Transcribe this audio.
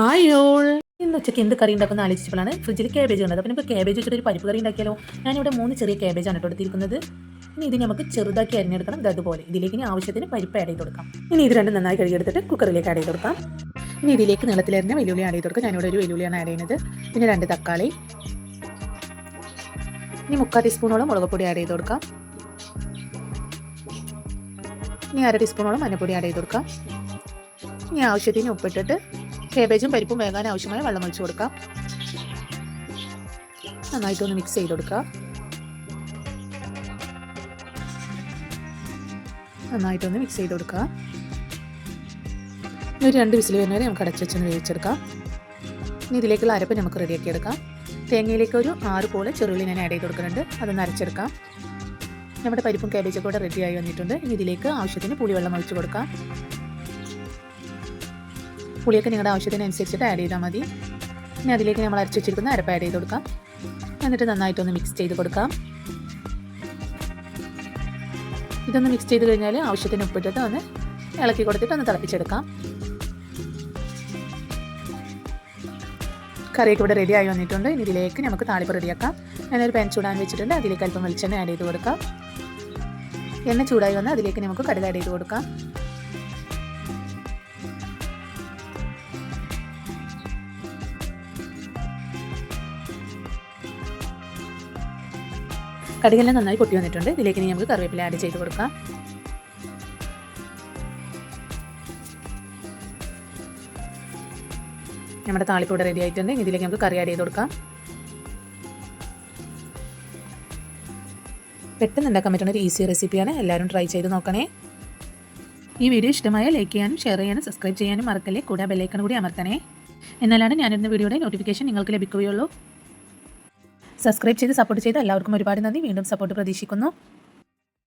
Hi all. ഇന്ന് ഉച്ചയ്ക്ക് എന്ത് കറി ഉണ്ടാക്കുന്ന ആലോചിച്ചപ്പോഴാണ് ഫ്രിഡ്ജിൽ കാബേജ് കണ്ടത്. അപ്പോൾ നമുക്ക് കാബേജ് വെച്ചിട്ട് ഒരു പരിപ്പ് കറി ഉണ്ടാക്കിയാലോ? ഞാനിവിടെ മൂന്ന് ചെറിയ കാബേജാണ് കേട്ടോ എടുത്തിരിക്കുന്നത്. ഇനി ഇത് നമുക്ക് ചെറുതാക്കി അരിഞ്ഞെടുക്കണം. അതുപോലെ. ഇതിലേക്ക് ഇനി ആവശ്യത്തിന് പരിപ്പ് ആഡ് ചെയ്ത് കൊടുക്കാം. ഇനി ഇത് രണ്ടും നന്നായി കഴുകിയെടുത്തിട്ട് കുക്കറിലേക്ക് ആഡ് ചെയ്ത് കൊടുക്കാം. ഇനി ഇതിലേക്ക് നീളത്തിലരിഞ്ഞ വെല്ലുവിളി ആഡ് ചെയ്ത് കൊടുക്കാം. ഞാനിവിടെ ഒരു വെല്ലുവിളിയാണ് ആഡ് ചെയ്യുന്നത്. പിന്നെ രണ്ട് തക്കാളി. ഇനി മുക്കാൽ ടീസ്പൂണോളം മുളക് പൊടി ആഡ് ചെയ്ത് കൊടുക്കാം. ഇനി അര ടീസ്പൂണോളം മഞ്ഞൾപ്പൊടി ആഡ് ചെയ്ത് കൊടുക്കാം. ഇനി ആവശ്യത്തിന് ഉപ്പിട്ടിട്ട് കേബേജും പരിപ്പും വേകാൻ ആവശ്യമായ വെള്ളം ഒഴിച്ചു കൊടുക്കാം. നന്നായിട്ടൊന്ന് മിക്സ് ചെയ്ത് കൊടുക്കുക. നന്നായിട്ടൊന്ന് മിക്സ് ചെയ്ത് കൊടുക്കുക. ഇനി ഒരു രണ്ട് വിസിൽ വരുന്നവരെ നമുക്ക് അടച്ചു വെച്ചൊന്ന് വേവിച്ചെടുക്കാം. ഇനി ഇതിലേക്കുള്ള അരപ്പ് നമുക്ക് റെഡിയാക്കി എടുക്കാം. തേങ്ങയിലേക്ക് ഒരു ആറ് പോലെ ചെറുള്ളി ഞാൻ ആഡ് ചെയ്ത് കൊടുക്കുന്നുണ്ട്. അതൊന്ന് അരച്ചെടുക്കാം. നമ്മുടെ പരിപ്പും കാബേജൊക്കെ കൂടെ റെഡിയായി വന്നിട്ടുണ്ട്. ഇനി ഇതിലേക്ക് ആവശ്യത്തിന് പുളിവെള്ളം ഒഴിച്ചു കൊടുക്കാം. പുളിയൊക്കെ നിങ്ങളുടെ ആവശ്യത്തിനനുസരിച്ചിട്ട് ആഡ് ചെയ്താൽ മതി. ഇനി അതിലേക്ക് നമ്മൾ അരച്ച് വെച്ചിരിക്കുന്ന അരപ്പ് ആഡ് ചെയ്ത് കൊടുക്കാം. എന്നിട്ട് നന്നായിട്ടൊന്ന് മിക്സ് ചെയ്ത് കൊടുക്കാം. ഇതൊന്ന് മിക്സ് ചെയ്ത് കഴിഞ്ഞാൽ ആവശ്യത്തിന് ഉപ്പിട്ടിട്ട് ഒന്ന് ഇളക്കി കൊടുത്തിട്ട് ഒന്ന് തിളപ്പിച്ചെടുക്കാം. കറിയൊക്കെ ഇവിടെ റെഡി ആയി വന്നിട്ടുണ്ട്. ഇനി ഇതിലേക്ക് നമുക്ക് താളിപ്പ് റെഡിയാക്കാം. ഞാനൊരു പാൻ ചൂടാൻ വെച്ചിട്ടുണ്ട്. അതിലേക്ക് അല്പം വെളിച്ചെണ്ണ ആഡ് ചെയ്ത് കൊടുക്കാം. എണ്ണ ചൂടായി വന്നാൽ അതിലേക്ക് നമുക്ക് കടുക് ആഡ് ചെയ്ത് കൊടുക്കാം. കടുകെല്ലാം നന്നായി പൊട്ടി വന്നിട്ടുണ്ട്. ഇതിലേക്ക് ഇനി നമുക്ക് കറിവേപ്പില ആഡ് ചെയ്ത് കൊടുക്കാം. നമ്മുടെ താളിപ്പൂടെ റെഡി ആയിട്ടുണ്ട്. ഇതിലേക്ക് നമുക്ക് കറി ആഡ് ചെയ്ത് കൊടുക്കാം. പെട്ടെന്ന് ഉണ്ടാക്കാൻ പറ്റുന്ന ഒരു ഈസി റെസിപ്പിയാണ് എല്ലാവരും ട്രൈ ചെയ്ത് നോക്കണേ. ഈ വീഡിയോ ഇഷ്ടമായ ലൈക്ക് ചെയ്യാനും ഷെയർ ചെയ്യാനും സബ്സ്ക്രൈബ് ചെയ്യാനും മറക്കല്ലേ? കൂടെ ബെല്ലൈക്കൺ കൂടി അമർത്തണേ. എന്നാലാണ് ഞാനിരുന്ന വീഡിയോയുടെ നോട്ടിഫിക്കേഷൻ നിങ്ങൾക്ക് ലഭിക്കുകയുള്ളൂ. സബ്സ്ക്രൈബ് ചെയ്ത് സപ്പോർട്ട് ചെയ്ത് എല്ലാവർക്കും ഒരുപാട് നന്ദി. വീണ്ടും സപ്പോർട്ട് പ്രതീക്ഷിക്കുന്നു.